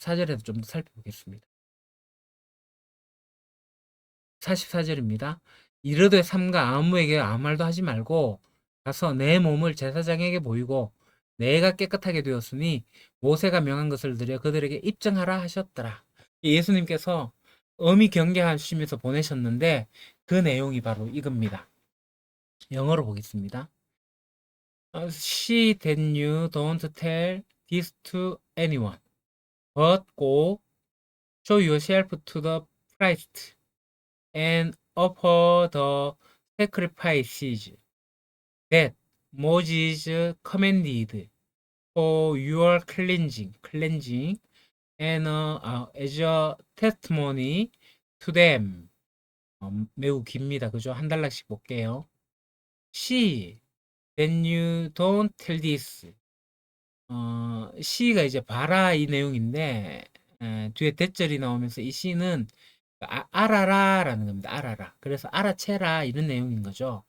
44절에서 좀 더 살펴보겠습니다. 44절입니다. 이르되 삼가 아무에게 아무 말도 하지 말고 가서 내 몸을 제사장에게 보이고 내가 깨끗하게 되었으니 모세가 명한 것을 들여 그들에게 입증하라 하셨더라. 예수님께서 어미 경계하시면서 보내셨는데 그 내용이 바로 이겁니다. 영어로 보겠습니다. 어, She that you don't tell this to anyone, but go show yourself to the priest and offer the sacrifices that Moses commanded for your cleansing, cleansing, and uh, uh, as a testimony to them. 어, 매우 깁니다. 그죠? 한 달락씩 볼게요. She, then you don't tell this. 어, she가 이제 봐라 이 내용인데 에, 뒤에 대절이 나오면서 이 she는 아, 알아라라는 겁니다. 알아라. 그래서 알아채라 이런 내용인 거죠.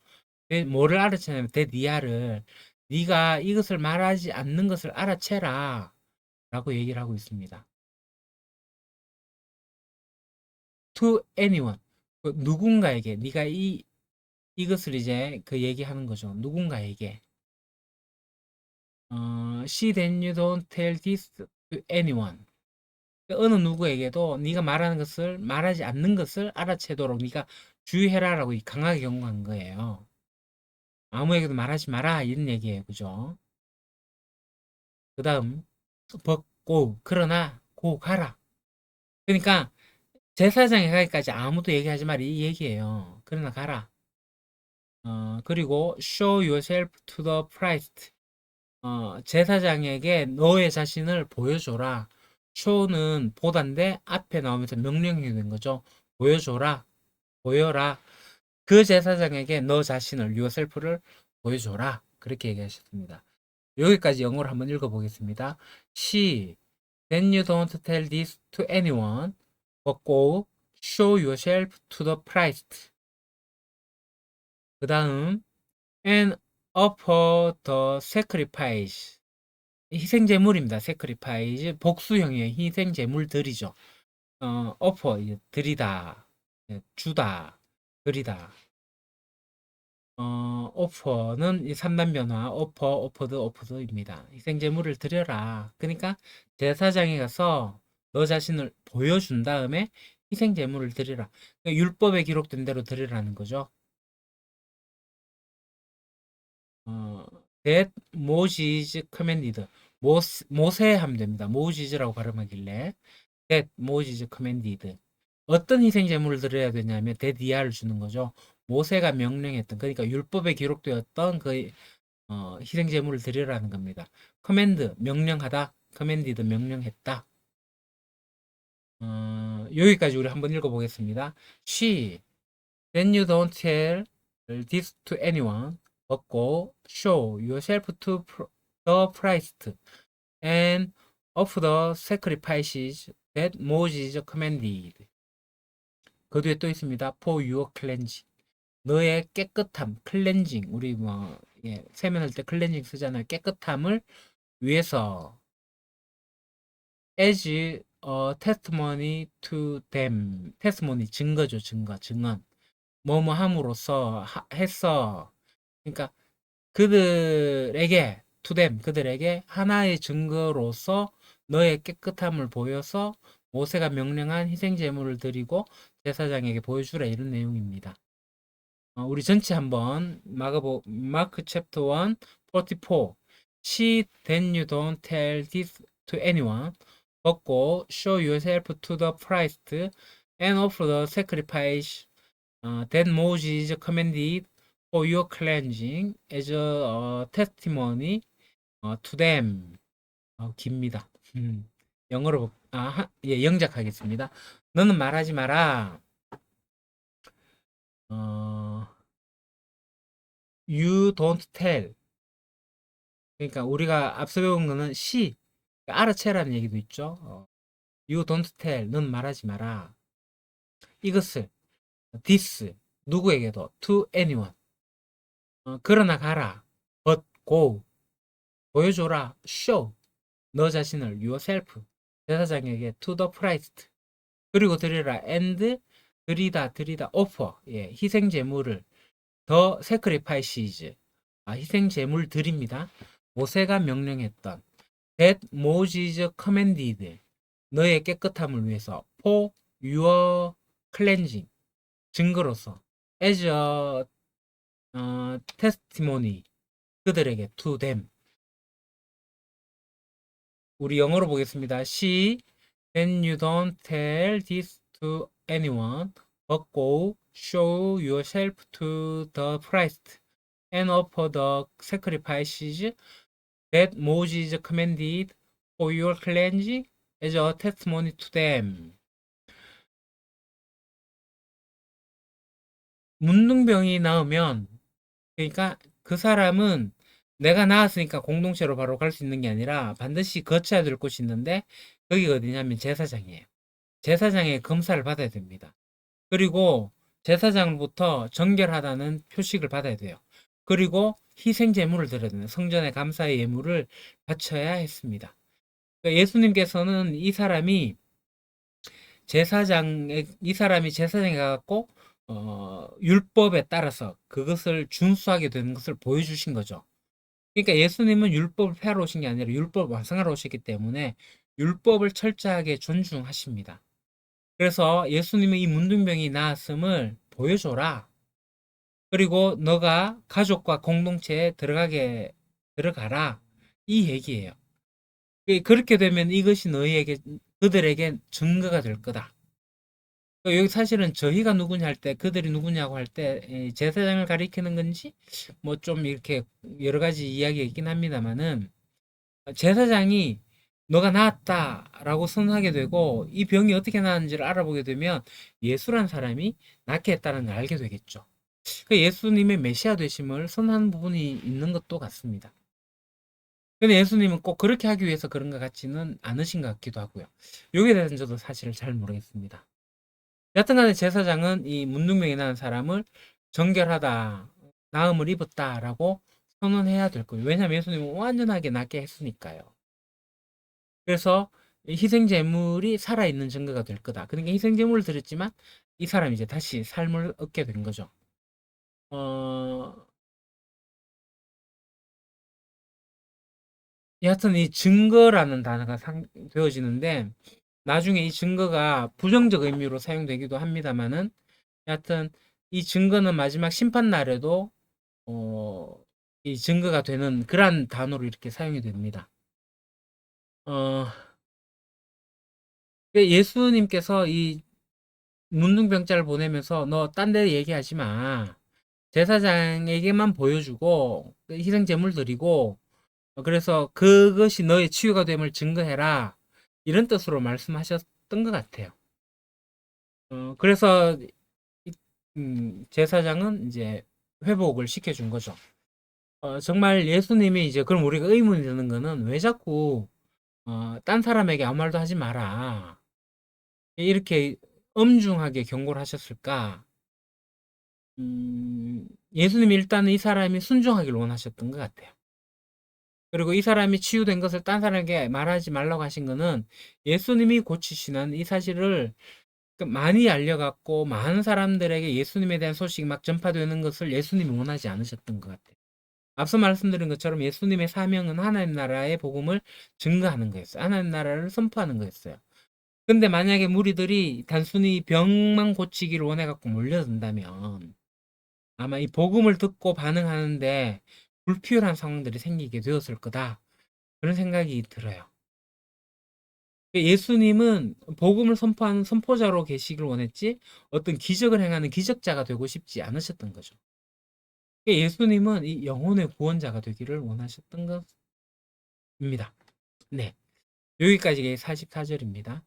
네, 뭐를 알아채냐면 대니아를 네가 이것을 말하지 않는 것을 알아채라 라고 얘기를 하고 있습니다. to anyone 그 누군가에게 네가 이 이것을 이제 그 얘기하는 거죠. 누군가에게 어, she then you don't tell this to anyone 그 어느 누구에게도 네가 말하는 것을 말하지 않는 것을 알아채도록 네가 주의해라라고 강하게 경고한 거예요. 아무에게도 말하지 마라 이런 얘기예요. 그죠? 그 다음 벗고 그러나 고 가라. 그러니까 제사장에 가기까지 아무도 얘기하지 마라 이 얘기예요. 그러나 가라. 어, 그리고 show yourself to the priest. 어, 제사장에게 너의 자신을 보여줘라. show는 보단데 앞에 나오면서 명령이 된 거죠. 보여줘라. 보여라. 그 제사장에게 너 자신을 yourself를 보여줘라. 그렇게 얘기하셨습니다. 여기까지 영어로 한번 읽어보겠습니다. She, then you don't tell this to anyone, but go show yourself to the priest. 그 다음, and offer the sacrifice. 희생 제물입니다. sacrifice. 복수형이에요. 희생 제물들이죠. 어, offer, 드리다, 예, 주다, 드리다. 어, 오퍼는 이 3단 변화, 오퍼, 오퍼드, 오퍼드입니다. 희생 제물을 드려라. 그러니까 제사장에 가서 너 자신을 보여준 다음에 희생 제물을 드리라. 그러니까 율법에 기록된 대로 드리라는 거죠. 어, that Moses commanded. 모세, 모세 하면 됩니다. 모지즈라고 발음하길래 that Moses commanded. 어떤 희생 제물을 드려야 되냐면 대디아를 주는 거죠. 모세가 명령했던 그러니까 율법에 기록되었던 그 어, 희생 제물을 드리라는 겁니다. 커맨드 명령하다, 커맨디드 명령했다. 어, 여기까지 우리 한번 읽어보겠습니다. She, then you don't tell this to anyone, go show yourself to the priest and offer the sacrifices that Moses commanded. 그 뒤에 또 있습니다. For your cleansing. 너의 깨끗함, 클렌징. 우리 뭐 예, 세면할 때 클렌징 쓰잖아요. 깨끗함을 위해서 as a testimony to them. testimony 증거죠, 증거, 증언. 뭐뭐 함으로써 하, 했어. 그러니까 그들에게 them 그들에게 하나의 증거로서 너의 깨끗함을 보여서 모세가 명령한 희생 제물을 드리고 제사장에게 보여주라 이런 내용입니다. 어, 우리 전체 한번 마가보 마크 챕터 1 44 She then you don't tell this to anyone but go show yourself to the priest and offer the sacrifice uh, that Moses commanded for your cleansing as a uh, testimony uh, to them 어, 깁니다. 음, 영어로 볼- 아, 하- 예, 영작하겠습니다. 너는 말하지 마라. 어, you don't tell. 그러니까 우리가 앞서 배운 거는 she, 알아채라는 얘기도 있죠. 어, you don't tell. 넌 말하지 마라. 이것을 this 누구에게도 to anyone. 어, 그러나 가라. but go. 보여줘라. show. 너 자신을 yourself. 제사장에게 to the priest 그리고 드리라 and 드리다 드리다 offer 예, 희생 제물을 더 sacrifices 아, 희생 제물 드립니다. 모세가 명령했던 that Moses commanded 너의 깨끗함을 위해서 for your cleansing 증거로서 as a 어, testimony 그들에게 to them 우리 영어로 보겠습니다. She then you don't tell this to anyone but go show yourself to the priest and offer the sacrifices that Moses commanded for your cleansing as a testimony to them. 문둥병이 나오면 그러니까 그 사람은 내가 나았으니까 공동체로 바로 갈 수 있는 게 아니라 반드시 거쳐야 될 곳이 있는데 거기가 어디냐면 제사장이에요. 제사장의 검사를 받아야 됩니다. 그리고 제사장부터 정결하다는 표식을 받아야 돼요. 그리고 희생 제물을 드려야 되는 성전의 감사의 예물을 바쳐야 했습니다. 그러니까 예수님께서는 이 사람이 제사장에 이 사람이 제사장에 가갖고 어, 율법에 따라서 그것을 준수하게 되는 것을 보여주신 거죠. 그러니까 예수님은 율법을 폐하러 오신 게 아니라 율법을 완성하러 오셨기 때문에 율법을 철저하게 존중하십니다. 그래서 예수님의 이 문둥병이 나았음을 보여줘라. 그리고 너가 가족과 공동체에 들어가게 들어가라. 이 얘기예요. 그- 그렇게 되면 이것이 너희에게 그들에게 증거가 될 거다. 그 여기 사실은 저희가 누구냐 할 때 그들이 누구냐고 할 때 제사장을 가리키는 건지 뭐 좀 이렇게 여러 가지 이야기가 있긴 합니다만은 제사장이 너가 나았다라고 선언하게 되고 이 병이 어떻게 나았는지를 알아보게 되면 예수란 사람이 낫게 했다는 걸 알게 되겠죠. 그 예수님의 메시아 되심을 선언하는 부분이 있는 것도 같습니다. 근데 예수님은 꼭 그렇게 하기 위해서 그런 것 같지는 않으신 것 같기도 하고요. 여기에 대해서는 저도 사실 잘 모르겠습니다. 여튼간에 제사장은 이 문둥병이 난 사람을 정결하다, 나음을 입었다라고 선언해야 될 거예요. 왜냐하면 예수님은 완전하게 낫게 했으니까요. 그래서 이 희생 제물이 살아있는 증거가 될 거다. 그러니까 희생 제물을 드렸지만 이 사람이 이제 다시 삶을 얻게 된 거죠. 어, 여하튼 이 증거라는 단어가 상, 되어지는데 나중에 이 증거가 부정적 의미로 사용되기도 합니다만은 여하튼 이 증거는 마지막 심판 날에도 어, 이 증거가 되는 그러한 단어로 이렇게 사용이 됩니다. 어, 그 예수님께서 이 문둥병자를 보내면서 너 딴 데 얘기하지 마. 제사장에게만 보여주고 그 희생 제물 드리고 어, 그래서 그것이 너의 치유가 됨을 증거해라. 이런 뜻으로 말씀하셨던 것 같아요. 어, 그래서 이- 음, 제사장은 이제 회복을 시켜준 거죠. 어, 정말 예수님이 이제 그럼 우리가 의문이 드는 거는 왜 자꾸 어, 딴 사람에게 아무 말도 하지 마라. 이렇게 엄중하게 경고를 하셨을까? 음, 예수님이 일단은 이 사람이 순종하기를 원하셨던 것 같아요. 그리고 이 사람이 치유된 것을 딴 사람에게 말하지 말라고 하신 거는 예수님이 고치시는 이 사실을 그 많이 알려갖고 많은 사람들에게 예수님에 대한 소식이 막 전파되는 것을 예수님이 원하지 않으셨던 것 같아요. 앞서 말씀드린 것처럼 예수님의 사명은 하나님 나라의 복음을 증거하는 거였어요. 하나님 나라를 선포하는 거였어요. 근데 만약에 무리들이 단순히 병만 고치기를 원해갖고 몰려든다면 아마 이 복음을 듣고 반응하는데 불필요한 상황들이 생기게 되었을 거다. 그런 생각이 들어요. 예수님은 복음을 선포하는 선포자로 계시길 원했지 어떤 기적을 행하는 기적자가 되고 싶지 않으셨던 거죠. 예수님은 이 영혼의 구원자가 되기를 원하셨던 것입니다. 네. 여기까지 44절입니다.